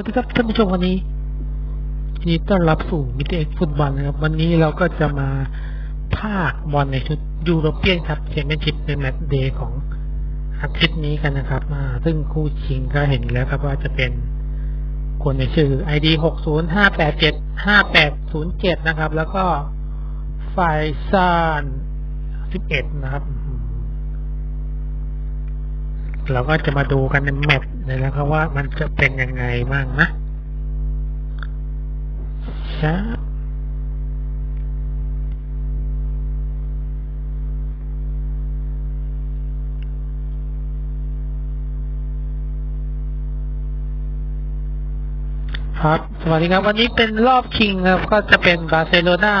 วัสดีครับท่านผู้ชมวันนี้ยินดีต้อนรับสู่มิเตอร์ฟุตบอลนะครับ วันนี้เราก็จะมาภาคบอลในชุดยูโรเปียนครับแชมเปี้ยนชิพในแมตช์เดย์ของอาทิตย์นี้กันนะครับอ่าซึ่งคู่ชิงก็เห็นแล้วครับว่าจะเป็นคนในชื่อ ID 6 0 5 8 7 5 8 0 7นย์เจ็ดนะครับ แล้วก็ไฟซาน11นะครับ เราก็จะมาดูกันในแมป เลยนะครับว่ามันจะเป็นยังไงบ้างนะชับครับสวัสดีครับ วันนี้เป็นรอบชิงครับ ก็จะเป็นบาร์เซโลนา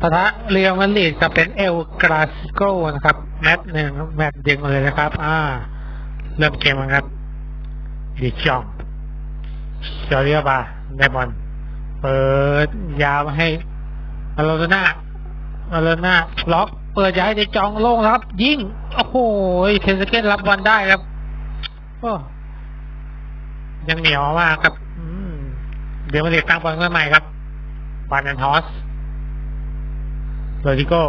ปะทะเรียลมาดริดกับเป็นเอลกราซิโกนะครับ แมตช์หนึ่งแมตช์เดียวเลยนะครับ อ่า เริ่มเกมกันครับ ดิจองเชอริอาบาได้บอลเปิดยาวมาให้อาโลนาอาโลนาล็อก เปิดย้ายดิจองโล่งครับ ยิงโอ้โหเทนสเกนรับบอลได้ครับโอ้ยังเหนียวมากครับเดี๋ยวมาเรียกตั้งบอลขึ้นใหม่ครับบานแอนทอสโรดิโก้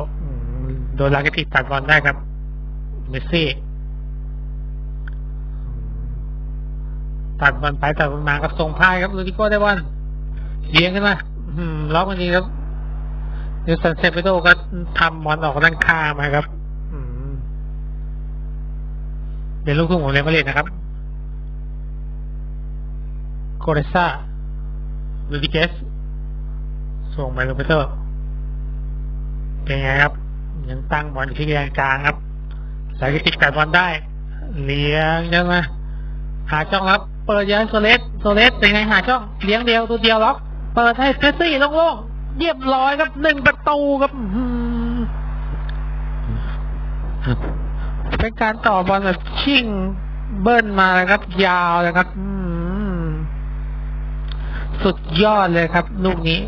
โดนลาเกติตัดบอลได้ครับเมสซี่ ตัดบอลไปตัดบอลมากับทรงพายครับลูดิโก้ได้บอลเลี้ยงขึ้นมาล็อกมันดีครับเดซันเซเปโดก็ทำบอลออกด้านข้างมาครับเป็นลูกทุ่งของเรอัลมาดริดนะครับโกเรซ่าลูดิเกสส่งไปลูเปเตอร์เป็นไงครับ ยังตั้งบอลที่แดนกลางครับ สายกิติกัดบอลได้ เลี้ยงใช่ไหมหาช่องรับ เปิดย้ายโซเลสโซเลสเป็นไงหาช่องเลี้ยงเดียวตัวเดียวล็อกเปิดให้เฟสซี่โล่งๆเรียบร้อยครับหนึ่งประตูครับเป็นการต่อบอลแบบชิ่งเบิ้ลมาเลยครับ ยาวเลยครับสุดยอดเลยครับ ลูกนี้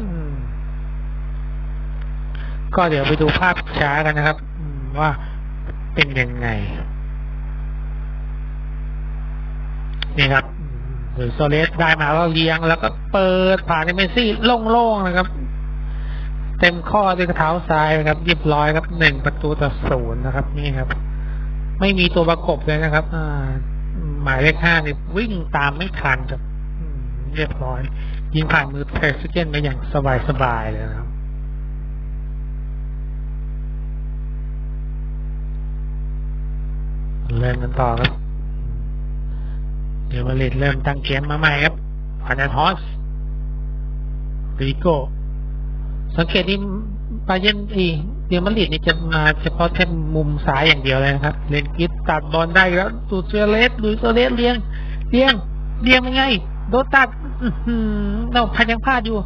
ก็เดี๋ยวไปดูภาพช้ากันนะครับว่าเป็นยังไง นี่ครับ หรือโซเลสได้มาแล้วเลี้ยง แล้วก็เปิดผ่านในเมสซี่โล่งๆนะครับ เต็มข้อด้วยกระเท้าซ้ายนะครับเรียบร้อยครับหนึ่งประตูต่อศูนย์นะครับ นี่ครับ ไม่มีตัวประกบเลยนะครับ อ่า หมายเลขห้านี่วิ่งตามไม่ทันครับเรียบร้อย ยิงผ่านมือเพรสเจนไปอย่างสบายๆเลยนะครับเริ่มกันต่อครับ เดี๋ยวมาเลดเริ่มตั้งเกมมาใหม่ครับอานาทอสริโกสังเกตที่ปาเยนอีเดียวมาลิดนี่จะมาเฉพาะแค่มุมซ้ายอย่างเดียวเลยนะครับ เลนกิดตัดบอลได้แล้วตูเซเลสดูเซเลสเลี้ยงเลี้ยงเลี้ยงยังไง โดตัดเราพันยังพลาดอยู่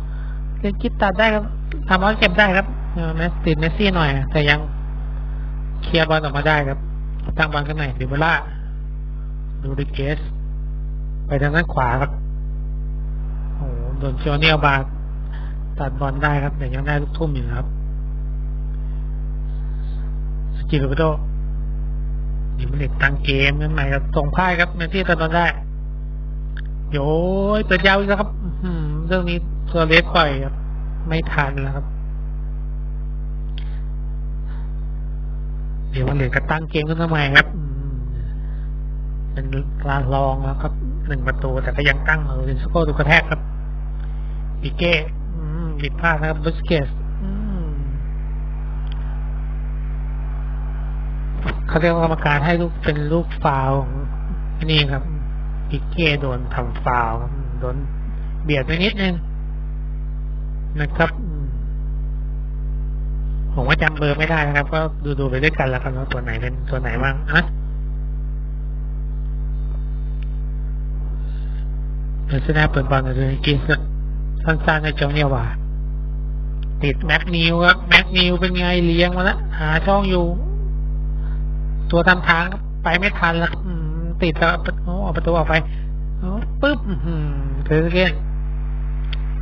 เลนกิดตัดได้ครับทำบอลเก็บได้ครับเออแมสติดเมสซี่หน่อย แต่ยังเคลียร์บอลออกมาได้ครับ ตั้งบอลข้างในดิบล่าดูดิเกส ไปทางด้านขวาครับโอ้โหโดนโจเนียบาตัดบอลได้ครับแต่ยังได้ลูกทุ่มอยู่นะครับสกิลโรเบโตดิมันเด็กตั้งเกมนั่นใหม่ครับส่งพ่ายครับเมสซี่ตัดบอลได้โย้ยเปิดยาวอีกแล้วครับอื้อหือเรื่องนี้ตัวเล็กปล่อยครับ ไม่ทันแล้วครับเดี๋ยวมันเหลือก็ตั้งเกมขึ้นมาใหม่ครับเป็นการลองแล้วครับ หนึ่งประตู แต่ก็ยังตั้งเอาเรนสโก้ดูกระแทกครับปิเก้อืมผิดพลาดนะครับบุสเกสเขาเรียกว่ากรรมการให้ลูกเป็นลูกฟาวนี่ครับปิเก้โดนทำฟาวครับโดนเบียดไปนิดนึงนะครับผมว่าจำเบอร์ไม่ได้นะครับ ก็ดูดูๆไปด้วยกันแล้วกันว่าตัวไหนเป็นตัวไหนบ้างนะ เปิดสนปเปิดบอลเลยกินสั้นๆในเจ้าเนี่ยว่าติดแม็กนิวครับแม็กนิวเป็นไงเลี้ยงมาแล้วหาช่องอยู่ ตัวทำทางไปไม่ทันแล้วติดแล้วออาประตูออกไปปึ๊บถือเทอร์เกน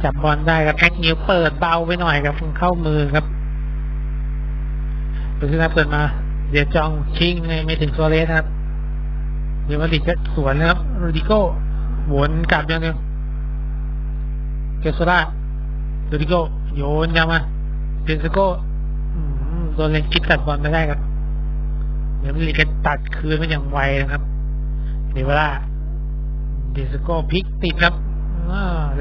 จับบอลได้ครับแม็กนิวเปิดเบาไปหน่อยครับเข้ามือครับเปิดขึ้นมาเปิดมา เดี๋ยวจองชิงไม่ถึงโซเลสครับเดี๋ยวมาดิก็สวนนะครับโรดิโก้ วนกลับยังเดียวเกโซล่าโรดิโกโยนยาวมาเดนสโกอืมโดนเลนกิดตัดบอลไม่ได้ครับเดี๋ยวมิลิกันตัดคืนมันอย่างไวนะครับเดวลาเดนสโกพลิกติดครับอ่าเ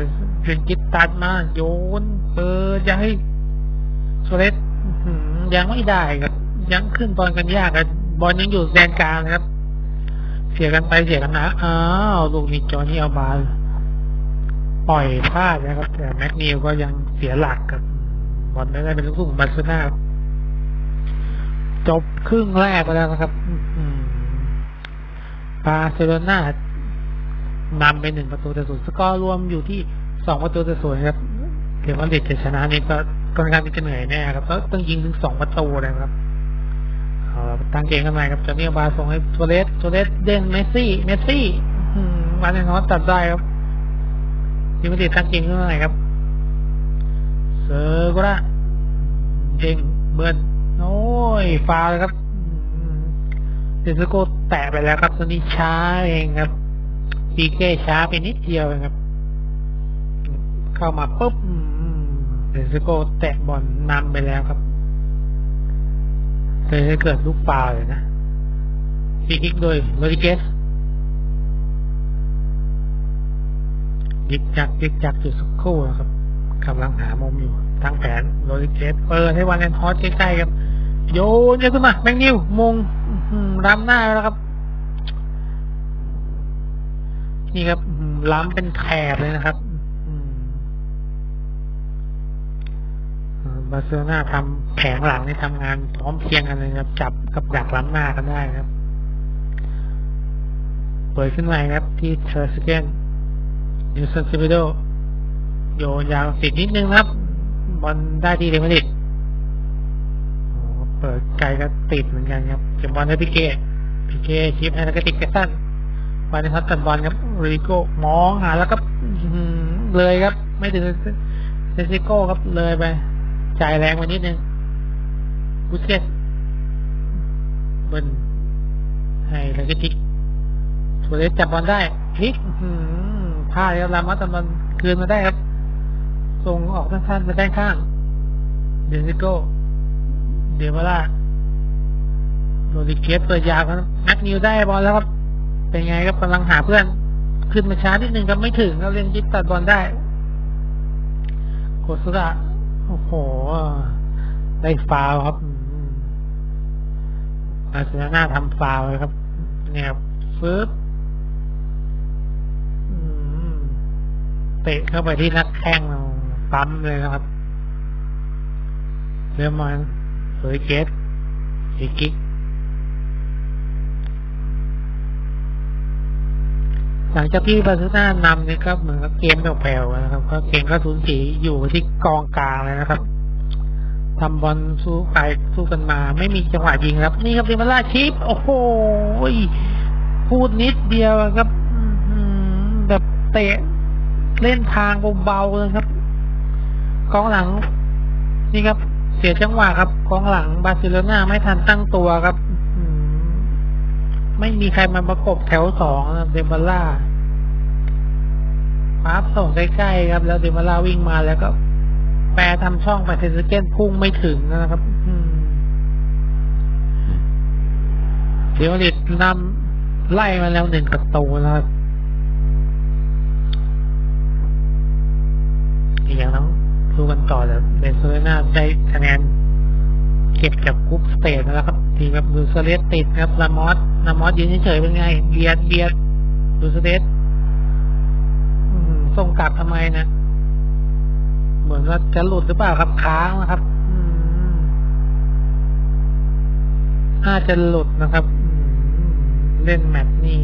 ลนกิดตัดมา โยนเปิดจะให้โซเลสยังไม่ได้ครับ ยังขึ้นบอลกันยากครับบอลยังอยู่แดนกลางนะครับ สียกันไปเสียกันนะอ้าวลูกนี้จอนี่เอาบาลปล่อยพลาดนะครับ แต่แม็กนิวก็ยังเสียหลักครับบอลไม่ได้เป็นลูกทุ่งบาร์เซโลนาจบครึ่งแรกไปแล้วนะครับบาร์เซโลนานำไปหนึ่งประตูต่อศูนย์สกอร์รวมอยู่ที่สองประตูต่อศูนย์ครับเดี๋ยววันเด็ดจะชนะนี่ก็ค่อนข้างที่จะเหนื่อยแน่ครับเพราะต้องยิงถึงสองประตูเลยครับ ตั้งเกมกันใหม่ครับจอห์นนี่บาส่งให้โทเรสโทเรสเด่นเมสซี่ เมสซี่วันนี้นอตตัดได้ครับทีมมาดริตั้งเกมขึ้นมาใหม่ครับเซอร์ก็ได้เจงเบิร์นโอ้ยฟาวเลยครับเดนสโกแตะไปแล้วครับตอนนี้ช้าเองครับปีเก้ช้าไปนิดเดียวเองครับ เข้ามาปุ๊บเดนสโกแตะบอลนำไปแล้วครับ เลยให้เกิดลูกฟาวล์เลยนะฟรีคิกโดยโรดิเกสยิกจักยิกจักอยู่สักครู่นะครับกำลังหามุมอยู่ตั้งแผนโรดิเกสเปิดให้วันแอนทอสใกล้ๆครับ โยนเยอะขึ้นมาแมงนิวมงอื้อหือล้ำหน้าแล้วครับ นี่ครับล้ำเป็นแถบเลยนะครับ บาร์เซโลนาทำแผงหลังนี่ทำงานพร้อมเพียงกันเลยครับจับกับดักล้ำหน้ากันได้ครับเปิดขึ้นมาครับ ที่เทอร์สเกนนิวซันซิบิโดโยนยาวติดนิดนึงครับ บอลได้ที่เรอัลมาดริดโอ้เปิดไกลก็ติดเหมือนกันครับเก็บบอลให้พิเกพิเกชิปให้แล้วก็ติดกระสั้นบอลในทัดตัดบอลครับริโก้มองหาแล้วก็เลยครับ ไม่ถึงเซซิโก้ครับเลยไป จ่ายแรงมานิดนึงบุสเกตบินให้แล้วก็ทิกทัวเรสจับบอลได้พลิกพลาดแล้วลามัสตบอลคืนมาได้ครับส่งออกสั้นๆไปด้านข้าง เดนซิโก้ เดวาล่าโรดิเกสเปิดยาวครับแม็กนิวได้บอลแล้วครับ เป็นไงครับกำลังหาเพื่อน ขึ้นมาช้านิดนึงครับไม่ถึงครับเล่นยิบตัดบอลได้โคสุระ โอ้โห ได้ฟาวครับอาเซนอลทำฟาวเลยครับ เนี่ยครับฟึบเตะเข้าไปที่นักแข้งเราปั๊มเลยนะครับเริ่มมาเฟยเกตอีกกิก หลังจากที่บาร์เซโลนานำนี่ก็เหมือนกับเกมแผ่วๆนะครับ ก็เกมก็สูญสีอยู่ที่กองกลางเลยนะครับทำบอลสู้ไปสู้กันมา ไม่มีจังหวะยิงครับ นี่ครับเดมาล่าชิป โอ้โหพูดนิดเดียวครับแบบเตะเล่นทางเบาๆเลยครับกองหลัง นี่ครับ เสียจังหวะครับกองหลังบาร์เซโลนาไม่ทันตั้งตัวครับไม่มีใครมาประกบแถวสองเดมบาล่า ปั๊บส่งใกล้ๆครับ แล้วเดมาล่าวิ่งมาแล้วก็แปรทำช่องไปเทสเกนพุ่งไม่ถึงนะครับอืเดี๋ยวลิดนำไล่มาแล้วหนึ่งประตูนะครับอีกอย่างต้องดูกันต่อแต่เบนโซเลนาได้คะแนนเก็บจากกรุ๊ปสเตจแล้วครับ ทีมแบบดูสเลสติดครับลามอสลามอสยืนเฉยเป็นไงเบียดเบียดดูสเลส ส่งกลับทำไมนะ เหมือนว่าจะหลุดหรือเปล่าครับค้างนะครับอ่าจะหลุดนะครับเล่นแมตช์นี่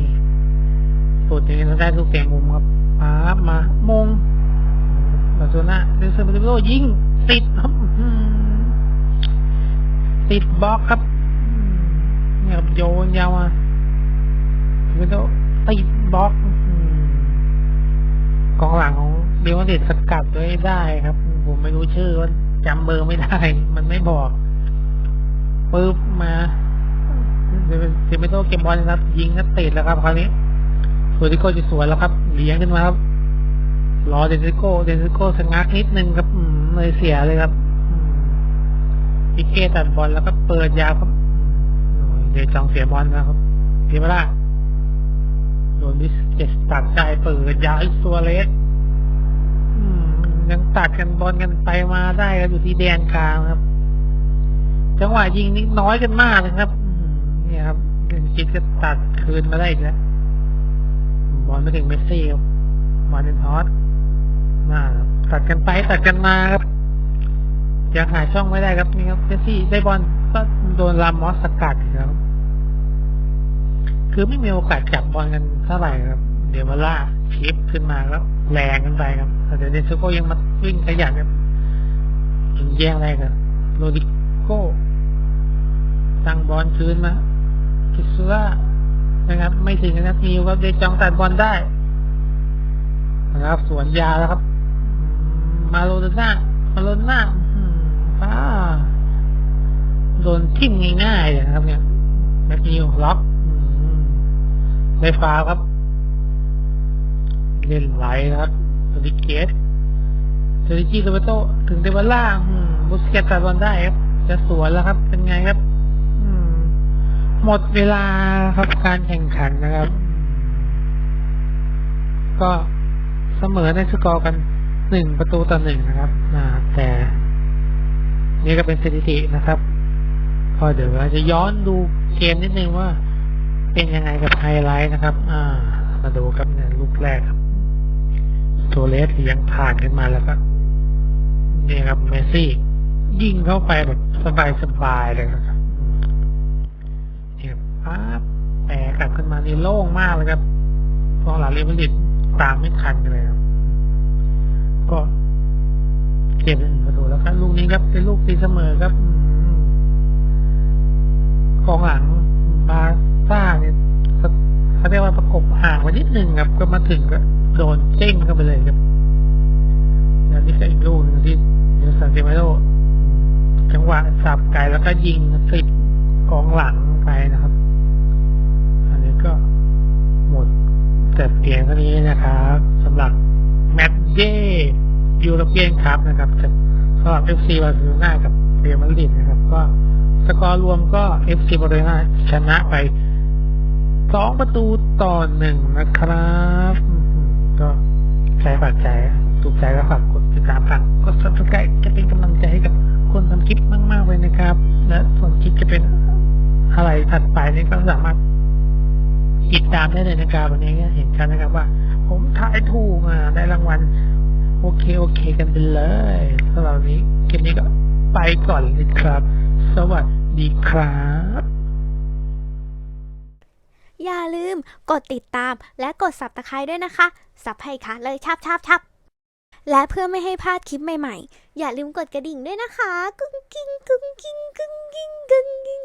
หลุดอย่างนี้เราได้ลูกเตะมุมครับปั๊บมามงบาร์เซนาเดนเซอร์เบโลยิงติดครับติดบล็อกครับเนี่ยครับโยนยาวมาแล้วก็ติดบล็อก กองหลังของเบลมาดิดสกัดไว้ได้ครับ ผมไม่รู้ชื่อว่าจำเบอร์ไม่ได้ มันไม่บอกปึ๊บมาเดเมโตเก็บอลนะครับ ยิงก็ติดแล้วครับคราวนี้สวยที่โก้จะสวยแล้วครับเลี้ยงขึ้นมาครับ รอเดนซิโก้เดนซิโก้สงักนิดนึงครับอืมเลยเสียเลยครับอืมพิเกตัดบอลแล้วก็เปิดยาวครับโอ้ยเดจองเสียบอลนะครับเพียมาล่า ดนบิสเกตตัดได้เปิดย้าวให้ซัวเรสยังตัดกันบอลกันไปมาได้ครับอยู่ที่แดนกลางครับ จังหวะยิงนี่น้อยกันมากเลยครับนี่ครับเดนจิตก็ตัดคืนมาได้อีกแล้วบอลไม่ถึงเมสซี่ครับมาเนนทอสมาครับตัดกันไปตัดกันมาครับยังหาช่องไม่ได้ครับนี่ครับเมสซี่ได้บอลก็โดนลามอสสกัดอีกแล้ว คือไม่มีโอกาสจับบอลกันเท่าไหร่ครับ เดี๋ยวมาล่าชิปขึ้นมาแล้วแรงกันไปครับแต่เดนซโก้ยังมาวิ่งขยันครับยิงแย่งอะไรกันโรดิโก้ตั้งบอลคืนมาคิสุล่านะครับ ไม่ถึงนาทีครับเดจองตัดบอลได้นะครับ สวนยาแล้วครับ มาโลดน่ามาโลดน่าป้าโดนทิ่มง่ายๆเลยนะครับเนี่ยแม็กนิวล็อก ได้ฟาครับ เล่นไหลนะครับโรดิเกสเซอริจิโรเบโตถึงเดวลล่ามบุสเกตตัดบอลได้ครับ จะสวนแล้วครับ เป็นไงครับหมดเวลาครับการแข่งขันนะครับ ก็เสมอในสกอร์กันหนึ่งประตูต่อหนึ่งนะครับแต่นี่ก็เป็นสถิตินะครับ ก็เดี๋ยวเราจะย้อนดูเกมนิดนึงว่า เป็นยังไงกับไฮไลท์นะครับ อ่า มาดูครับเนี่ยลูกแรกครับโทเลสเลี้ยงผ่านขึ้นมาแล้วก็นี่ครับเมสซี่ ยิงเข้าไปแบบสบายๆเลยครับนี่ครับปั๊บแปรกลับขึ้นมานี่โล่งมากเลยครับกองหลังเรอัลมาดริดตามไม่ทันกันเลยครับ ก็เก็บหนึ่งประตูแล้วครับลูกนี้ครับเป็นลูกตีเสมอครับกองหลังบาร์ ซ่าเนี่ยเขาเรียกว่าประกบห่างไว้นิดนึงครับ ก็มาถึงก็โดนเจ้งเข้าไปเลยครับแล้วนี่ก็อีกลูกหนึ่งที่เนลสันเซเมโรจังหวะสับไกลแล้วก็ยิงติดกองหลังไปนะครับ อันนี้ก็หมดแต่เพียงเท่านี้นะครับสำหรับแมตช์เย่ยูโรเปียนคัพนะครับกสำหรับ FC บาร์เซโลนากับเรอัลมาดริดนะครับ ก็สกอร์รวมก็ FC บาร์เซโลนาชนะไป สองประตูต่อหนึ่งนะครับ ก็ใครฝากใจถูกใจก็ฝากกดติดตามฝากกด subscribe จะเป็นกำลังใจให้กับคนทำคลิปมาก ๆ เลยนะครับ และส่วนคลิปจะเป็นอะไรถัดไปนี่ก็สามารถติดตามได้เลยนะครับวันนี้ก็เห็นกันนะครับว่า ผมถ่ายถูกอะได้รางวัลโอเค โอเค กันไปเลยสำหรับนนี้คลิปนี้ก็ไปก่อนเลยครับ สวัสดีครับ อย่าลืมกดติดตามและกดสับตะไคร้ด้วยนะคะ สับให้ค่ะเลยชับชับชับและเพื่อไม่ให้พลาดคลิปใหม่ๆ อย่าลืมกดกระดิ่งด้วยนะคะ กุ้งกิ้งกุ้งกิ้งกุ้งกิ้งกุ้งกิ้ง